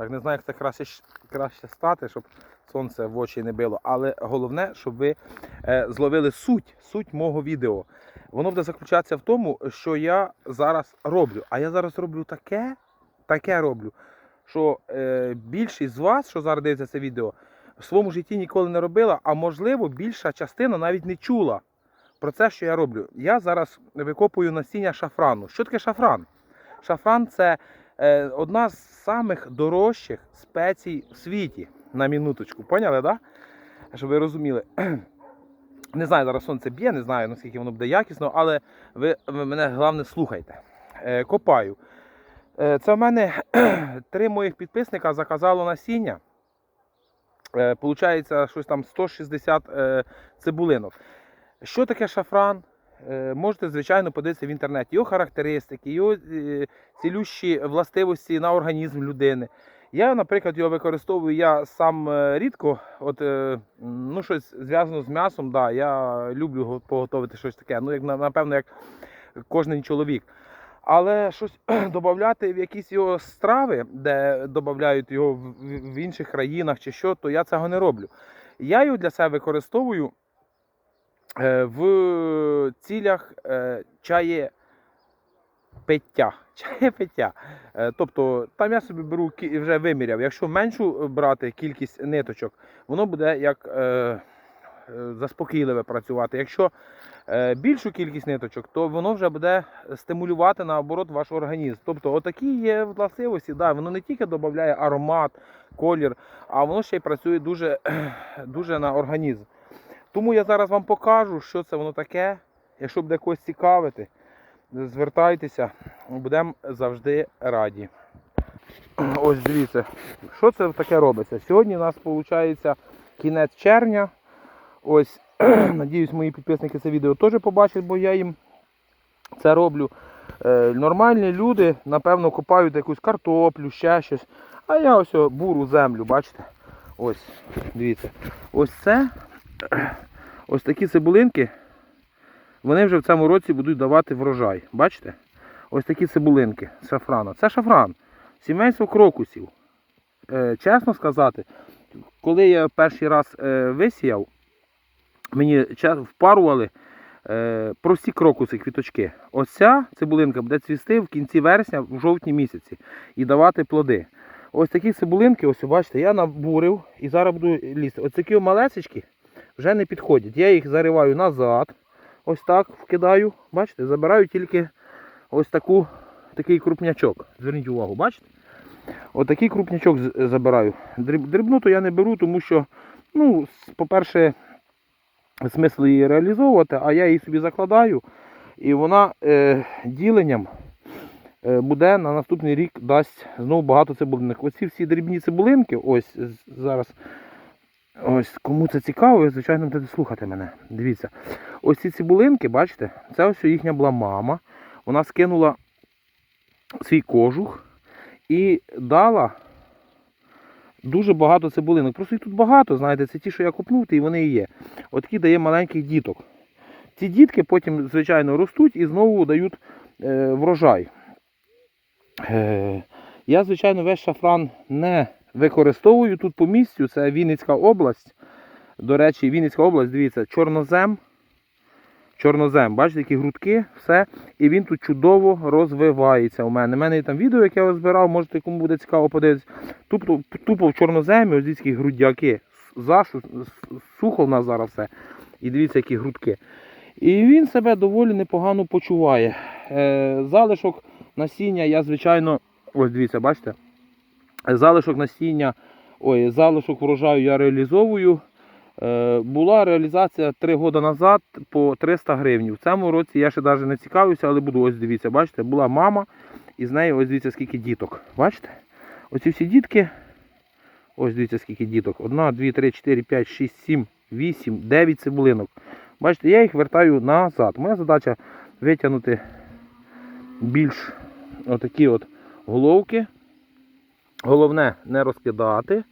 Так, не знаю, як це краще, краще стати, щоб сонце в очі не било. Але головне, щоб ви е, зловили суть, суть мого відео. Воно буде заключатися в тому, що я зараз роблю. А я зараз роблю таке, таке роблю, що е, більшість з вас, що зараз дивиться це відео, в своєму житті ніколи не робила, а можливо, більша частина навіть не чула про це, що я роблю. Я зараз викопую насіння шафрану. Що таке шафран? Шафран це одна з самих дорожчих спецій в світі. На минуточку. Поняли, так? Да? Щоб ви розуміли. Не знаю, зараз сонце б'є, не знаю, наскільки воно буде якісно, але ви, ви мене головне слухайте. Е, копаю. Е, це в мене три моїх підписника заказало насіння. Е, Получається, щось там 160 е, цибулинок. Що таке шафран? Е, Можете, звичайно, подивитися в інтернеті. Його характеристики, його е, цілющі властивості на організм людини. Я, наприклад, його використовую я сам е, рідко. От, ну, щось зв'язано з м'ясом, да, я люблю го- поготовити щось таке. Ну, як, напевно, як кожен чоловік. Але щось додати в якісь його страви, де додають його в, інших країнах чи що, то я цього не роблю. Я його для себе використовую в цілях е, чає пиття. Чаєпиття. Е, Тобто там я собі беру вже виміряв. Якщо меншу брати кількість ниточок, воно буде як е, е, заспокійливе працювати. Якщо е, більшу кількість ниточок, то воно вже буде стимулювати наоборот ваш організм. Тобто, отакі є властивості. Да, воно не тільки додає аромат, колір, а воно ще й працює дуже, дуже на організм. Тому я зараз вам покажу, що це воно таке. Якщо буде когось цікавити, звертайтеся, будемо завжди раді. Ось дивіться, що це таке робиться. Сьогодні у нас виходить кінець червня. Ось, надіюсь, мої підписники це відео теж побачать, бо я їм це роблю. Е, нормальні люди, напевно, копають якусь картоплю, ще щось. А я ось буру землю, бачите? Ось, дивіться. Ось це, ось такі цибулинки, вони вже в цьому році будуть давати врожай. Бачите? Ось такі цибулинки шафрана. Це шафран. Сімейство крокусів. Е, чесно сказати, коли я перший раз е, висіяв, мені впарували е, прості крокуси, квіточки. Ось ця цибулинка буде цвісти в кінці вересня, в жовтні місяці, і давати плоди. Ось такі цибулинки, ось бачите, я набурив і зараз буду лізти. Ось такі малесечки вже не підходять. Я їх зариваю назад, ось так вкидаю. Бачите, забираю тільки ось таку, такий крупнячок. Зверніть увагу, бачите? Ось такий крупнячок забираю. Дріб- Дрібну то я не беру, тому що, ну, по-перше, смисл її реалізовувати, а я її собі закладаю, і вона е, діленням е, буде на наступний рік дасть знову багато цибулинок. Оці всі дрібні цибулинки, ось зараз. Ось кому це цікаво, ви, звичайно, будете слухати мене. Дивіться. Ось ці цибулинки, бачите, це ось їхня була мама. Вона скинула свій кожух і дала дуже багато цибулинок. Просто їх тут багато, знаєте, це ті, що я купнув, і вони і є. От такі дає маленьких діток. Ці дітки потім, звичайно, ростуть і знову дають е, врожай. Е, я, звичайно, весь шафран не використовую тут по місцю. Це Вінницька область. До речі, Вінницька область, дивіться, чорнозем. Чорнозем, бачите, які грудки, все. І він тут чудово розвивається у мене. У мене є там відео, яке я його збирав, можете кому буде цікаво подивитися. Тупо, тупо в чорноземі, ось такі грудяки. Зашу, сухо в нас зараз все. І дивіться, які грудки. І він себе доволі непогано почуває. Е, залишок насіння я, звичайно, ось дивіться, бачите? Залишок насіння, ой, залишок врожаю я реалізовую. Е, була реалізація 3 роки назад по 300 гривень. В цьому році я ще навіть не цікавився, але буду ось дивіться, бачите, була мама, і з нею ось дивіться, скільки діток. Бачите? Оці всі дітки. Ось дивіться, скільки діток. Одна, дві, три, чотири, п'ять, шість, сім, вісім, дев'ять цибулинок. Бачите, я їх вертаю назад. Моя задача витягнути більш отакі от головки. Головне не розкидати.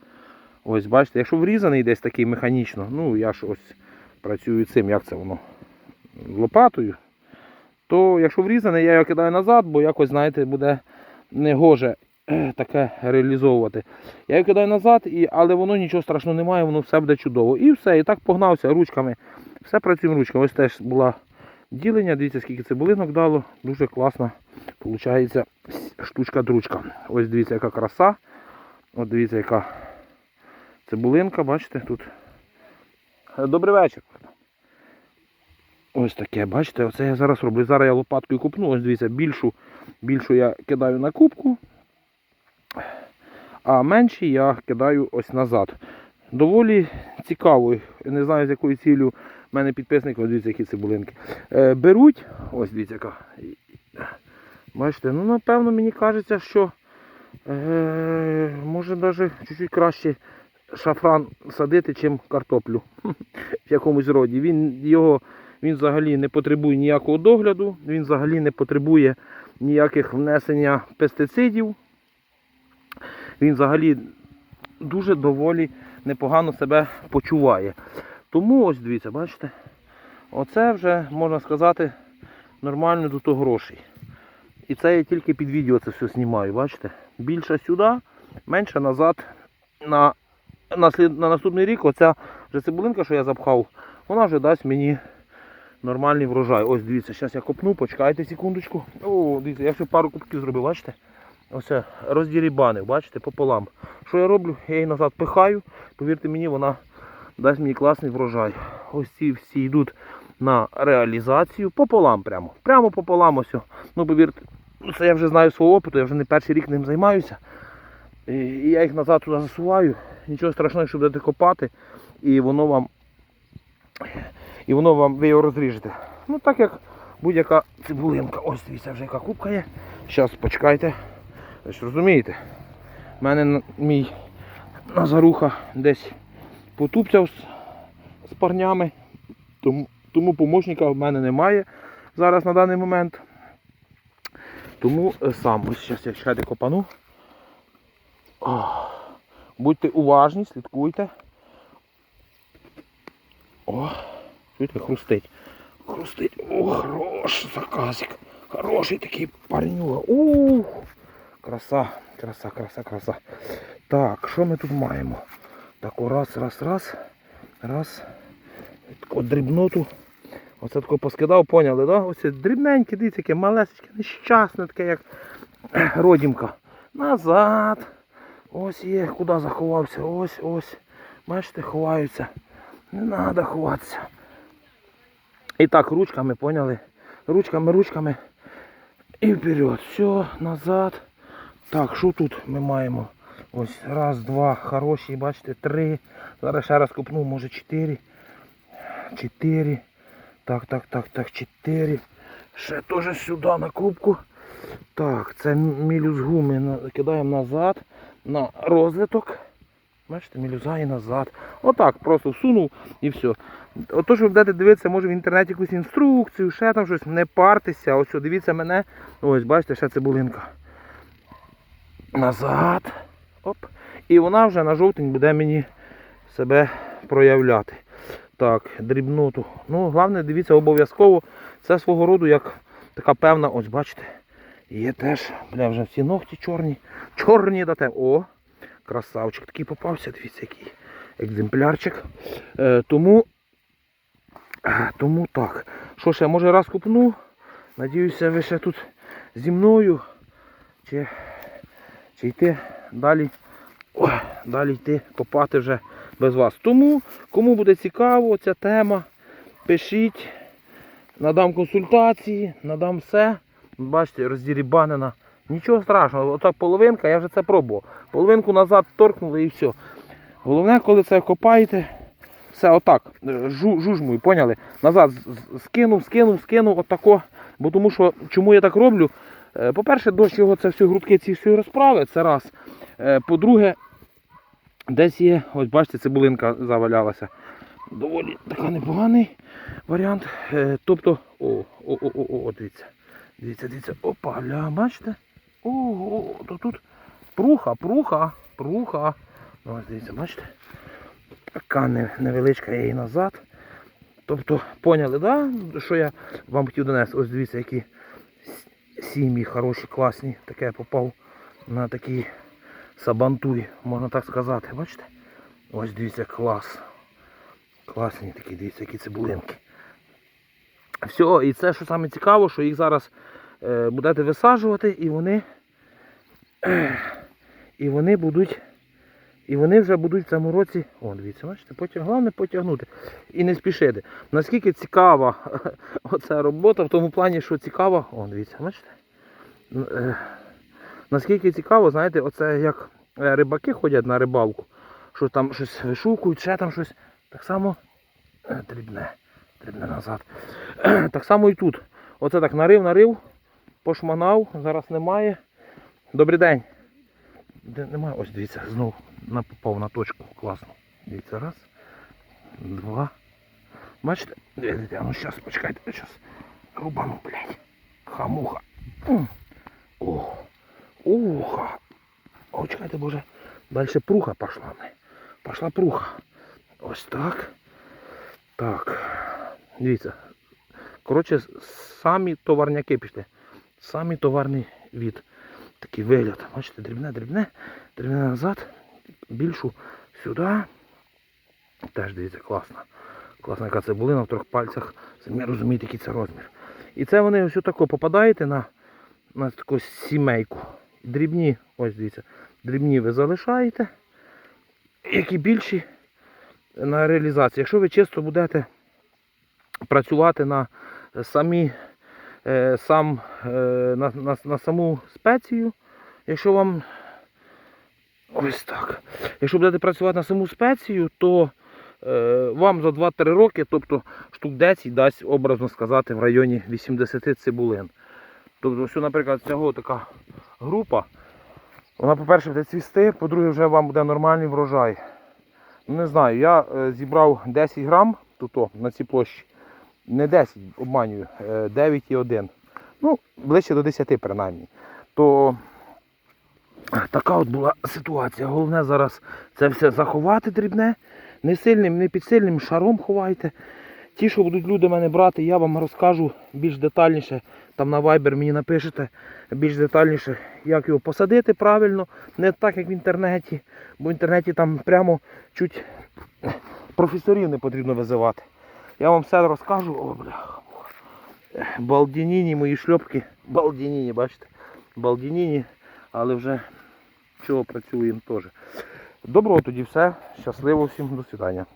Ось, бачите, якщо врізаний десь такий механічно, ну я ж ось працюю цим, як це воно, лопатою, то якщо врізаний, я його кидаю назад, бо якось, знаєте, буде негоже е, таке реалізовувати. Я його кидаю назад, і, але воно нічого страшного немає, воно все буде чудово. І все, і так погнався ручками. Все працюємо ручками. Ось теж була ділення, дивіться, скільки цибулинок дало. Дуже класно виходить штучка-дручка. Ось дивіться, яка краса. От дивіться, яка цибулинка, бачите, тут. Е, Добрий вечір. Ось таке, бачите, оце я зараз роблю. Зараз я лопаткою купну, ось дивіться, більшу, більшу я кидаю на кубку, а менші я кидаю ось назад. Доволі цікаво, не знаю з якою ціллю в мене підписники, ось дивіться, які цибулинки. Е, беруть, ось дивіться яка. Бачите, ну напевно мені кажеться, що е, може навіть чуть-чуть краще шафран садити, чим картоплю в якомусь роді. Він його він взагалі не потребує ніякого догляду, він взагалі не потребує ніяких внесення пестицидів. Він взагалі дуже доволі непогано себе почуває. Тому ось дивіться, бачите, оце вже можна сказати нормально до того грошей. І це я тільки під відео це все знімаю, бачите? Більше сюди, менше назад на, на, слід, на наступний рік оця вже цибулинка, що я запхав, вона вже дасть мені нормальний врожай. Ось дивіться, зараз я копну, почекайте секундочку. О, дивіться, я ще пару кубків зробив, бачите? Оце роздірібанив, бачите, пополам. Що я роблю? Я її назад пихаю, повірте мені, вона дасть мені класний врожай. Ось ці всі йдуть на реалізацію пополам прямо. Прямо пополам ось. Ну, повірте, це я вже знаю свого опиту, я вже не перший рік ним займаюся. І я їх назад туди засуваю. Нічого страшного, що будете копати, і воно вам і воно вам ви його розріжете. Ну так як будь-яка цибулинка. Ось дивіться, вже яка кубка є. Зараз почекайте. Ви ж розумієте? У мене мій Назаруха десь потупцяв з парнями, тому, тому помощника в мене немає зараз на даний момент. Тому е, сам ось зараз я чекайте копану. О, будьте уважні, слідкуйте. О, чуєте, хрустить. Хрустить. О, хороший заказик. Хороший такий парнюга. Ух. Краса, краса, краса, краса. Так, що ми тут маємо? Так, раз, раз, раз. Раз. Таку дрібноту. Оце тако поскидав, поняли, да? Ось дрібненьке, дивіться, яке малесечке, нещасне, таке, як родімка. Назад. Ось є, куди заховався. Ось, ось. Бачите, ховаються. Не треба ховатися. І так, ручками, поняли? Ручками, ручками. І вперед. Все, назад. Так, що тут ми маємо? Ось раз, два, хороші, бачите, три. Зараз ще раз копну, може чотири. Чотири. Так, так, так, так, чотири. Ще теж сюди на кубку. Так, це мілюзгу ми кидаємо назад на розвиток. Бачите, мілюза і назад. Отак, просто всунув і все. Ото, що будете дивитися, може в інтернеті якусь інструкцію, ще там щось, не партеся. Ось, дивіться мене. Ось, бачите, ще цибулинка. Назад. Оп. І вона вже на жовтень буде мені себе проявляти. Так, дрібноту. Ну, головне, дивіться, обов'язково. Це свого роду як така певна, ось бачите. Є теж, бля, вже всі ногті чорні. Чорні до тебе. О! Красавчик такий попався, дивіться, який екземплярчик. Е, тому, е, тому так. Що ще, може раз купну? Надіюся, ви ще тут зі мною. Чи, чи йти далі. Ой, далі йти копати вже без вас. Тому, кому буде цікаво ця тема, пишіть, надам консультації, надам все. Бачите, роздірібанена. Нічого страшного, отак половинка, я вже це пробував. Половинку назад торкнули і все. Головне, коли це копаєте, все отак, жужмую, поняли? Назад скинув, скинув, скинув, отако. Бо тому що, чому я так роблю? Е, По-перше, дощ його це все грудки ці всі розправи, це раз. Е, По-друге, десь є, ось бачите, цибулинка завалялася. Доволі така непоганий варіант. Е, Тобто, о, о, о, о, о, дивіться. Дивіться, дивіться, опа, гля, бачите? Ого, то тут пруха, пруха, пруха. Ось дивіться, бачите? Така невеличка її назад. Тобто, поняли, да? що я вам хотів донести? Ось дивіться, які сім'ї хороші, класні. Таке попав на такий сабантуй, можна так сказати. Бачите? Ось дивіться, клас. Класні такі, дивіться, які цибулинки. Все, і це, що саме цікаво, що їх зараз е, будете висаджувати, і вони, і вони будуть. І вони вже будуть в цьому році, о, дивіться, бачите, потяг, головне потягнути і не спішити. Наскільки цікава оця робота, в тому плані, що цікава, о, дивіться, бачите? Наскільки цікаво, знаєте, оце як е, рибаки ходять на рибалку, що там щось вишукують, ще там щось. Так само е, дрібне, дрібне назад. Так само і тут. Оце так нарив, нарив, пошманав, зараз немає. Добрий день. Де немає? Ось дивіться, знов на попав на точку. Класно. Дивіться, раз, два. Бачите? Дивіться, ну зараз, почекайте, зараз. Рубану, блядь. Хамуха. Уха. О, чекайте, боже. Далі пруха неї. Пошла пруха. Ось так. Так. Дивіться. Коротше, самі товарняки пішли. Самі товарний від. Такий вигляд. Бачите, дрібне, дрібне, дрібне назад, більшу сюди. Теж дивіться, класно. Класна яка цибулина в трьох пальцях. Самі розумієте, який це розмір. І це вони ось тако попадаєте на, на таку сімейку. Дрібні, ось дивіться, дрібні ви залишаєте, які більші на реалізації. Якщо ви чисто будете працювати на самі е, сам, е, на, на, на саму спецію, якщо вам ось так. Якщо будете працювати на саму спецію, то е, вам за 2-3 роки, тобто штук 10 дасть, образно сказати, в районі 80 цибулин. Тобто, ось, наприклад, цього така група, вона, по-перше, буде цвісти, по-друге, вже вам буде нормальний врожай. Ну, Не знаю, я е, зібрав 10 грам тут, на цій площі. Не 10, обманюю, е, 9,1. Ну, ближче до 10 принаймні. То така от була ситуація. Головне зараз це все заховати дрібне. Не сильним, не підсильним шаром ховайте. Ті, що будуть люди мене брати, я вам розкажу більш детальніше. Там на Viber мені напишете більш детальніше, як його посадити правильно, не так, як в інтернеті. Бо в інтернеті там прямо чуть професорів не потрібно визивати. Я вам все розкажу. О, бля. Балдініні, мої шльопки. Балдініні, бачите? Балдініні, але вже чого працюємо теж. Доброго тоді все. Щасливо всім, до свидання.